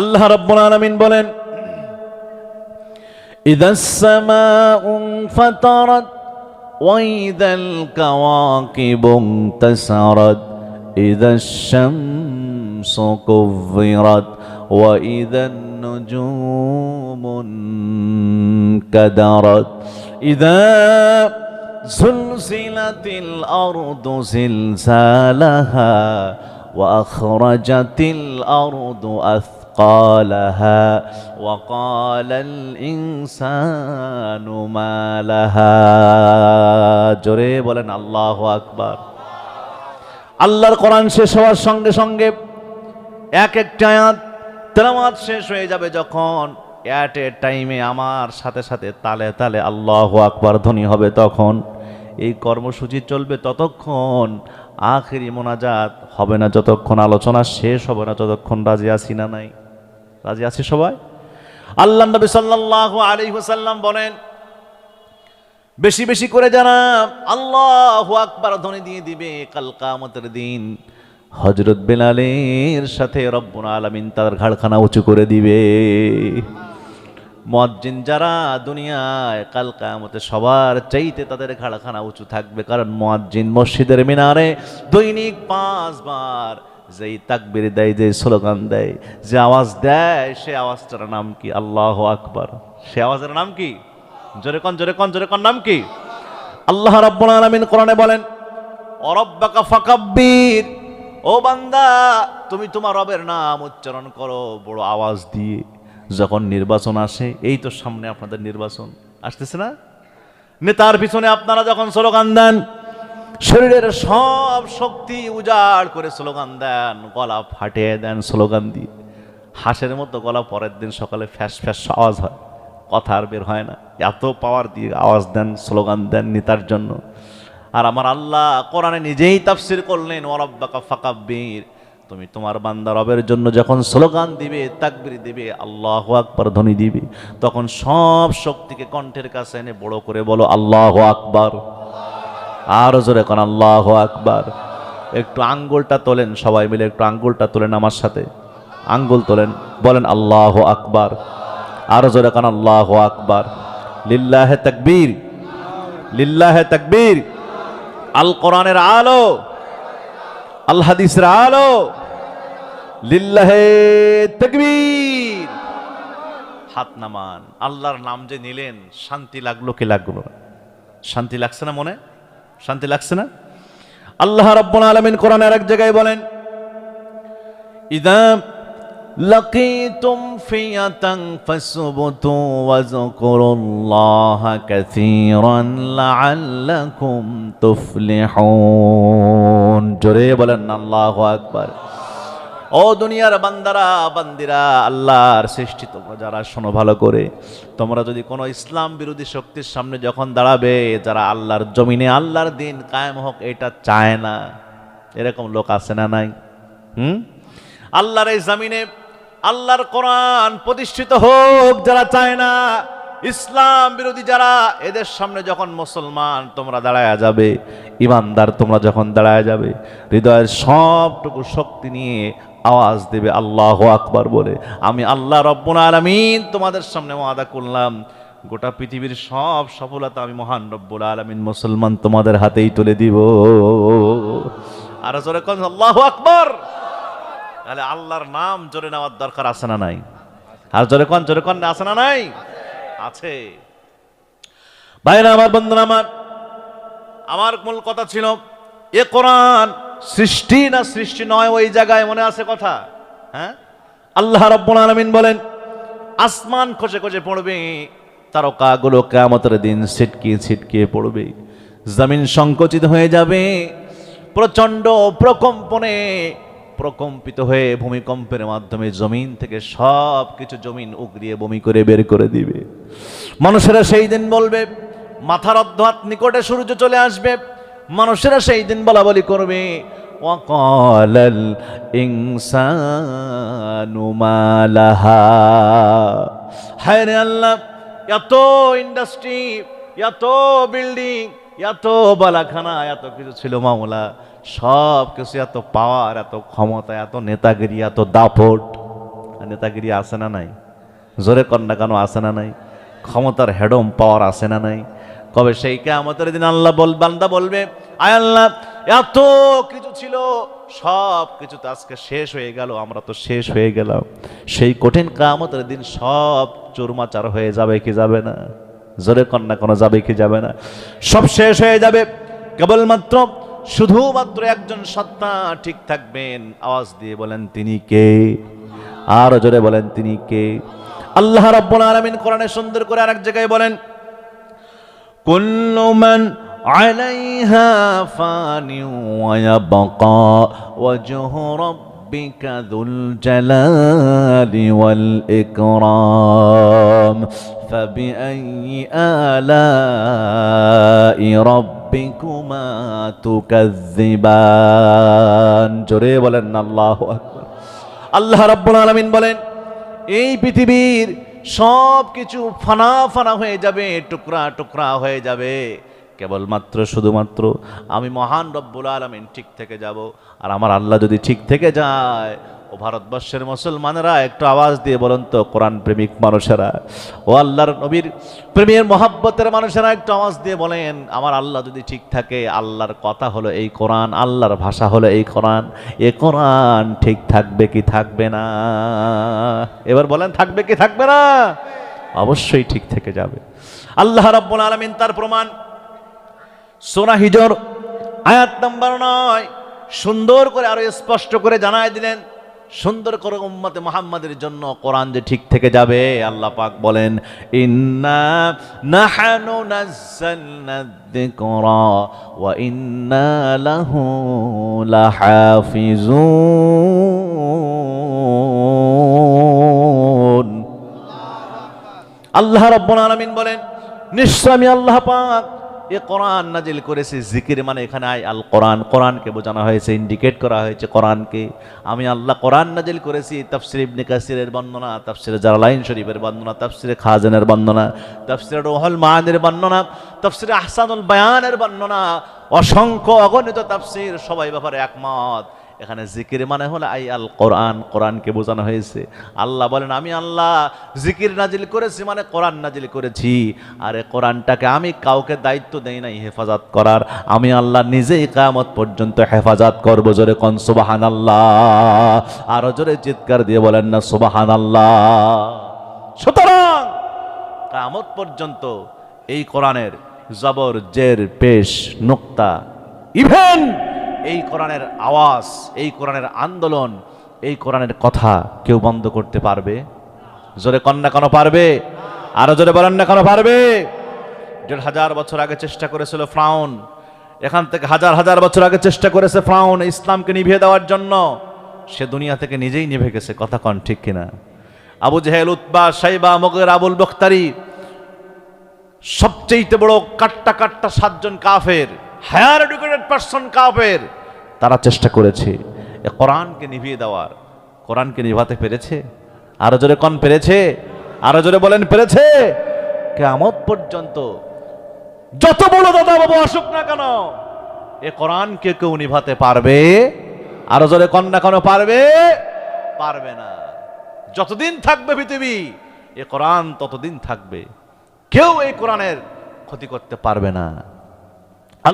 আল্লাহ রাব্বুল আলামিন বলেন إذا السماء انفطرت وإذا الكواكب انتسرت إذا الشمس كفرت وإذا النجوم انكدرت إذا زلزلت الأرض زلزالها وأخرجت الأرض أثقالها وقال الإنسان ما لها জোরে বলেন আল্লাহ আকবার আল্লাহর কোরআন শেষ হওয়ার সঙ্গে সঙ্গে এক একটা আয়াত তেলাওয়াত শেষ হয়ে যাবে যখন অ্যাট এ টাইমে আমার সাথে সাথে তালে তালে আল্লাহ আকবার ধ্বনি হবে তখন এই কর্মসূচি চলবে ততক্ষণ আখেরি মোনাজাত হবে না যতক্ষণ আলোচনা শেষ হবে না যতক্ষণ রাজি আসি না নাই। রাজি আছি সবাই? আল্লাহ নবী সাল্লাল্লাহু আলাইহি ওয়াসাল্লাম বলেন, বেশি বেশি করে জানা আল্লাহ আকবার ধ্বনি দিয়ে দিবে কাল কামতের দিন। হজরত বেলালের সাথে রব্বুল আলামিন তার ঘাড়খানা উঁচু করে দিবে। মুয়াজ্জিন যারা দুনিয়ায়, কাল কামতে সবার চাইতে তাদের ঘাড়খানা উঁচু থাকবে। কারণ মুয়াজ্জিন মসজিদের মিনারে দৈনিক পাঁচবার যেই তাকবির দেয় যে স্লোগান দেয়, যে আওয়াজ দেয়, সে আওয়াজটার নাম কি? আল্লাহ আকবর। সে আওয়াজের নাম কি? জোরে কন জোরে কন জোরে কন, নাম কি? আল্লাহ রাব্বুল আলামিন কোরআনে বলেন, অরব্বাকা ফাকাব্বির। ও বান্দা, তুমি তোমার রবের নাম উচ্চারণ করো, বড় আওয়াজ দিয়ে। যখন নির্বাচন আসে, এই তো সামনে আপনাদের নির্বাচন, আসতেছে না? নেতার পিছনে আপনারা যখন স্লোগান দেন, শরীরের সব শক্তি উজাড় করে স্লোগান দেন, গলা ফাটিয়ে দেন স্লোগান দিয়ে। হাঁসের মতো গলা পরের দিন সকালে ফ্যাস ফ্যাস আওয়াজ হয়, কথা আর বের হয় না। এত পাওয়ার দিয়ে আওয়াজ দেন, স্লোগান দেন নেতার জন্য। আর আমার আল্লাহ কোরআনে নিজেই তাফসির করলেন ওরব্বাকা ফাকাব্বির। তুমি তোমার বান্দা রবের জন্য যখন স্লোগান দিবে, তাকবির দিবে, আল্লাহ আকবার ধ্বনি দিবে, তখন সব শক্তিকে কণ্ঠের কাছে এনে বড় করে বলো, আল্লাহ আকবার। আরও জোরে কোন, আল্লাহ আকবার। একটু আঙ্গুলটা তোলেন সবাই মিলে, একটু আঙ্গুলটা তোলেন আমার সাথে। আঙ্গুল তোলেন, বলেন, আল্লাহ আকবার। আরও জোরে কোন, আল্লাহ আকবার। লিল্লাহে তাকবীর লিল্লাহে তাকবীর। আল কোরআনের আলো। আল হাদিসের আলো লিল্লাহে তাকবীর হাত নামান আল্লাহর নাম যে নিলেন শান্তি লাগলো কি লাগলো না? শান্তি লাগছে না মনে শান্তি লাগছে না আল্লাহ রাব্বুল আলামিন কোরআনের এক জায়গায় বলেন ইদা لقيتم فئة فاثبتوا واذكروا الله كثيرا لعلكم تفلحون জোরে বলেন, আল্লাহ আকবার। ও দুনিয়ার বান্দারা, বান্দিরা, আল্লাহর সৃষ্টি তোমরা যারা শোনো ভালো করে। তোমরা যদি কোনো ইসলাম বিরোধী শক্তির সামনে যখন দাঁড়াবে, যারা আল্লাহর জমিনে আল্লাহর দিন কায়েম হোক, এটা চায় না। এরকম লোক আছে না নাই? হুম? আল্লাহর এই জমিনে, আল্লাহর কোরআন প্রতিষ্ঠিত হোক, যারা চায় না, ইসলাম বিরোধী যারা, এদের সামনে যখন মুসলমান তোমরা দাঁড়ায় যাবে ইমানদার তোমরা যখন দাঁড়ায় যাবে, হৃদয়ের সবটুকু শক্তি নিয়ে আওয়াজ দেবে, আল্লাহ আকবার বলে। আমি আল্লাহ রব্বুল আলামিন তোমাদের সামনে ওয়াদা করলাম, গোটা পৃথিবীর সব সফলতা আমি মহান রব্বুল আলামিন মুসলমান তোমাদের হাতেই তুলে দিব। আর জোরে কোন, আল্লাহ আকবর! তাহলে আল্লাহর নাম জোরে নেওয়ার দরকার আছে না নাই? আর জোরে কোন জোরে কোন, আছে না নাই? আছে। ভাইরা, আমার বন্ধুরা, আমার আমার মূল কথা ছিল, এ কোরআন সৃষ্টি না সৃষ্টি নয়, ওই জায়গায় মনে আছে কথা? হ্যাঁ? আল্লাহ রব্বুল আলামিন বলেন, আসমান খসে খসে পড়বে, তারকাগুলো কেমতের দিন ছিটকিয়ে ছিটকিয়ে পড়বে, জমিন সংকুচিত হয়ে যাবে, প্রচণ্ড প্রকম্পনে প্রকম্পিত হয়ে ভূমিকম্পের মাধ্যমে জমিন থেকে সব কিছু জমিন উগরিয়ে বমি করে বের করে দিবে। মানুষেরা সেই দিন বলবে মাথার অধ্যাত নিকটে সূর্য চলে আসবে, মানুষেরা সেই দিন বলা বলি করবে মালাহা আল্লাহ, এত ইন্ডাস্ট্রি, এত বিল্ডিং, এত বালাখানা, এত কিছু ছিল মামলা, সব কিছু, এত পাওয়ার, এত ক্ষমতা, এত নেতাগিরি, এত দাপট। নেতাগিরি আসে না নাই? জোরে কন্যা কেন আসে না নাই? ক্ষমতার হেডম, পাওয়ার আসে না নাই? কবে সেই কেমতের দিন আল্লাহ বল, বান্দা বলবে, আয় আল্লাহ, এত কিছু ছিল, সব কিছু তো আজকে শেষ হয়ে গেল, আমরা তো শেষ হয়ে গেলাম। সেই কঠিন কামতের দিন সব চুরমাচার হয়ে যাবে কি যাবে না? জোরে কন্যা, কোনো যাবে কি যাবে না? সব শেষ হয়ে যাবে। কেবলমাত্র শুধুমাত্র একজন সত্তা ঠিক থাকবেন। আওয়াজ দিয়ে বলেন, তিনি কে? আর জোরে বলেন, তিনি কে? আল্লাহ রাব্বুল আলামিন কোরআনে সুন্দর করে আরেক জায়গায় বলেন كل من عليها فان ويبقى وجه ربك ذو الجلال والإكرام فبأي آلاء ربكما تكذبان জোরে বলেন আল্লাহু আকবার আল্লাহ রাব্বুল আলামিন বলেন এই পৃথিবীর সব কিছু ফানা ফানা হয়ে যাবে, টুকরা টুকরা হয়ে যাবে। কেবলমাত্র, শুধুমাত্র আমি মহান রব্বুল আলমিন ঠিক থেকে যাব। আর আমার আল্লাহ যদি ঠিক থেকে যায় ভারতবর্ষের মুসলমানেরা একটু আওয়াজ দিয়ে বলুন তো, কোরআন প্রেমিক মানুষেরা। ও আল্লাহর নবীর প্রেমের মহাব্বতের মানুষেরা একটু আওয়াজ দিয়ে বলেন, আমার আল্লাহ যদি ঠিক থাকে, আল্লাহর কথা হলো এই কোরআন, আল্লাহর ভাষা হলো এই কোরআন, এ কোরআন ঠিক থাকবে কি থাকবে না? এবার বলেন, থাকবে কি থাকবে না? অবশ্যই ঠিক থেকে যাবে। আল্লাহ রাব্বুল আলামিন তার প্রমাণ সোনা হিজর আয়াত নাম্বার নয়, সুন্দর করে আরও স্পষ্ট করে জানায় দিলেন। সুন্দর করে উম্মতে মুহাম্মাদের জন্য কোরআন যে ঠিক থেকে যাবে, আল্লাহ পাক বলেন, ইন্না নাহানু নাযালনা যিকরা ওয়া ইন্না লাহু লাহাফিজুন। আল্লাহ রাব্বুল আলামিন বলেন, নিশ্চয় আমি আল্লাহ পাক এ কোরআন নাজিল করেছে, জিকির মানে এখানে আয় আল কোরআন। কোরআনকে বোঝানো হয়েছে ইন্ডিকেট করা হয়েছে কোরআনকে। আমি আল্লাহ কোরআন নাজিল করেছি, তাফসির ইবনে কাসিরের বর্ণনা, তাফসিরে জালালাইন শরীফের বর্ণনা, তাফসিরে খাজানের বর্ণনা, তাফসিরে রোহল মাহানের বর্ণনা, তাফসিরে আহসানুল বায়ানের বর্ণনা। অসংখ্য অগণিত তাফসির সবাই ব্যাপারে একমত। এখানে জিকির মানে হলো আই আল কোরআন, কোরআনকে বোঝানো হয়েছে। আল্লাহ বলেন, আমি আল্লাহ জিকির নাজিল করেছি মানে কোরআন নাজিল করেছি। আরে কোরআনটাকে আমি কাউকে দায়িত্ব দেই নাই হেফাজত করার। আমি আল্লাহ নিজেই কায়ামত পর্যন্ত হেফাজত করব। জোরে কন সুবাহান আল্লাহ আরও জোরে চিৎকার দিয়ে বলেন না সুবাহান আল্লাহ সুতরাং কায়ামত পর্যন্ত এই কোরআনের জবর, জের, পেশ, নোক্তা, ইভেন এই কোরআনের আওয়াজ, এই কোরআনের আন্দোলন, এই কোরআনের কথা কেউ বন্ধ করতে পারবে? জোরে কন্যা কেন পারবে? আরও জোরে বলেন না কেন পারবে? দেড় হাজার বছর আগে চেষ্টা করেছিল ফ্রাউন। এখান থেকে হাজার হাজার বছর আগে চেষ্টা করেছে ফ্রাউন ইসলামকে নিভিয়ে দেওয়ার জন্য। সে দুনিয়া থেকে নিজেই নিভে গেছে, কথা কন ঠিক কিনা? আবু জেহেল উৎবা সাইবা, মগের, আবুল বখতারি সবচেয়ে বড় কাট্টা কাট্টা সাতজন কাফের। হায়ার এডুকেটেড পার্সন কাফের। তারা চেষ্টা করেছে কোরআনকে নিভিয়ে দেওয়ার। কোরআনকে নিভাতে পেরেছে? আরও জোরে কন পেরেছে? আরও জোরে বলেন পেরেছে? কেমত পর্যন্ত যত বড় দাদা বাবু আসুক না কেন, এ কোরআনকে কেউ নিভাতে পারবে? আরও জোরে কন না কেন পারবে? পারবে না। যতদিন থাকবে পৃথিবী, এ কোরআন ততদিন থাকবে। কেউ এই কোরআনের ক্ষতি করতে পারবে না।